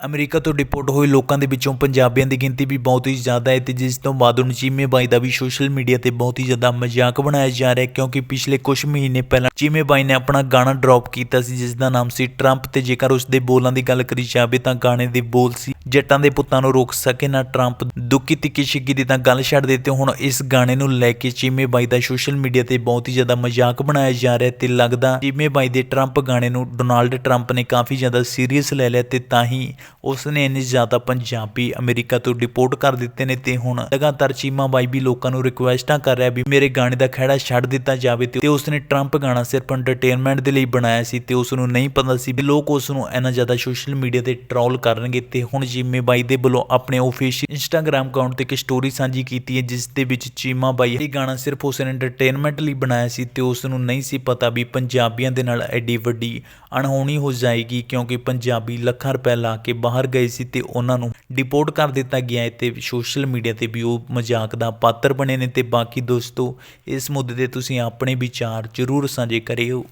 America ਤੋਂ deport ਹੋਏ ਲੋਕਾਂ ਦੇ ਵਿੱਚੋਂ ਪੰਜਾਬੀਆਂ ਦੀ ਗਿਣਤੀ ਵੀ ਬਹੁਤ ਹੀ ਜ਼ਿਆਦਾ ਹੈ ਤੇ ਜਿਸ ਤੋਂ ਬਾਅਦ ਹੁਣ ਚੀਮੇ ਬਾਈ ਦਾ ਵੀ ਸੋਸ਼ਲ ਮੀਡੀਆ ਤੇ ਬਹੁਤ ਹੀ ਜ਼ਿਆਦਾ ਮਜ਼ਾਕ ਬਣਾਇਆ ਜਾ ਰਿਹਾ ਹੈ ਕਿਉਂਕਿ ਪਿਛਲੇ ਕੁਝ ਮਹੀਨੇ ਪਹਿਲਾਂ ਚੀਮੇ ਬਾਈ ਨੇ ਆਪਣਾ ਗਾਣਾ ਡ੍ਰੌਪ ਕੀਤਾ ਸੀ, ਜਿਸ ਦਾ ਨਾਮ ਸੀ ਟਰੰਪ ਤੇ ਜੇਕਰ ਉਸ ਦੇ ਬੋਲਾਂ ਦੀ ਗੱਲ ਕਰੀ ਜਾਵੇ ਤਾਂ ਗਾਣੇ ਦੇ ਬੋਲ ਸੀ, ਜੱਟਾਂ ਦੇ ਪੁੱਤਾਂ ਨੂੰ ਰੋਕ ਸਕੇ ਨਾ ਟਰੰਪ ਦੁੱਕੀ ਤਿੱਕੀ ਛਿੱਕੀ ਦੀ ਤਾਂ ਗੱਲ ਛੱਡ ਦਿੱਤੇ ਹੁਣ ਇਸ ਗਾਣੇ ਨੂੰ ਲੈ ਕੇ ਚੀਮੇ ਬਾਈ ਦਾ ਸੋਸ਼ਲ ਮੀਡੀਆ ਤੇ ਬਹੁਤ ਹੀ ਜ਼ਿਆਦਾ ਮਜ਼ਾਕ ਬਣਾਇਆ ਜਾ ਰਿਹਾ ਤੇ ਲੱਗਦਾ ਚੀਮੇ ਬਾਈ ਦੇ ਟਰੰਪ ਗਾਣੇ ਨੂੰ ਡੋਨਾਲਡ ਟਰੰਪ ਨੇ ਕਾਫੀ ਜ਼ਿਆਦਾ ਸੀਰੀਅਸ ਲੈ ਲਿਆ ਤੇ ਤਾਂ ਹੀ ਉਸ ਨੇ ਇੰਨੇ ਜ਼ਿਆਦਾ ਪੰਜਾਬੀ ਅਮਰੀਕਾ ਤੋਂ ਡਿਪੋਰਟ ਕਰ ਦਿੱਤੇ ਨੇ ਤੇ ਹੁਣ ਲਗਾਤਾਰ ਚੀਮਾ ਬਾਈ ਵੀ ਲੋਕਾਂ ਨੂੰ ਰਿਕੁਐਸਟਾਂ ਕਰ ਰਿਹਾ ਵੀ ਮੇਰੇ ਗਾਣੇ ਦਾ ਖਹਿੜਾ ਛੱਡ ਦਿੱਤਾ ਜਾਵੇ ਤੇ ਤੇ ਉਸ ਨੇ ਟਰੰਪ ਗਾਣਾ ਸਿਰਫ ਐਂਟਰਟੇਨਮੈਂਟ ਦੇ ਲਈ ਬਣਾਇਆ ਸੀ ਤੇ ਉਸ ਨੂੰ ਨਹੀਂ ਪਤਾ ਸੀ ਵੀ ਲੋਕ ਉਸ ਨੂੰ ਇੰਨਾ ਜ਼ਿਆਦਾ ਸੋਸ਼ਲ ਮੀਡੀਆ ਤੇ ਟ੍ਰੋਲ ਕਰਨਗੇ ਤੇ ਹੁਣ ਚੀਮੇ ਬਾਈ ਦੇ ਵੱਲੋਂ ਆਪਣੇ ਆਫੀਸ਼ੀਅਲ ਇੰਸਟਾਗ੍ਰam ਅਕਾਊਂਟ ਤੇ ਇੱਕ ਸਟੋਰੀ ਸਾਂਝੀ ਕੀਤੀ ਹੈ, ਜਿਸ ਦੇ ਵਿੱਚ ਚੀਮਾ ਬਾਈ ਇਹ ਗਾਣਾ ਸਿਰਫ ਉਸ ਨੇ ਐਂਟਰਟੇਨਮੈਂਟ ਲਈ ਬਣਾਇਆ ਸੀ ਤੇ ਉਸ ਨੂੰ ਨਹੀਂ ਸੀ ਪਤਾ ਵੀ ਪੰਜਾਬੀਆਂ ਦੇ ਨਾਲ ਐਡੀ ਵੱਡੀ ਅਣਹੋਣੀ ਹੋ ਜਾਏਗੀ ਕਿਉਂਕਿ ਪੰਜਾਬੀ ਲੱਖਾਂ ਰੁਪਏ ਲਾ ਕੇ ਬਾਹਰ ਗਏ ਸੀ ਤੇ ਉਹਨਾਂ ਨੂੰ ਡਿਪੋਰਟ ਕਰ ਦਿੱਤਾ ਗਿਆ ਹੈ ਤੇ ਸੋਸ਼ਲ ਮੀਡੀਆ ਤੇ ਵੀ ਉਹ ਮਜ਼ਾਕ ਦਾ ਪਾਤਰ ਬਣੇ ਨੇ ਤੇ ਬਾਕੀ ਦੋਸਤੋ, ਇਸ ਮੁੱਦੇ ਤੇ ਤੁਸੀਂ ਆਪਣੇ ਵਿਚਾਰ ਜ਼ਰੂਰ ਸਾਂਝੇ ਕਰਿਓ।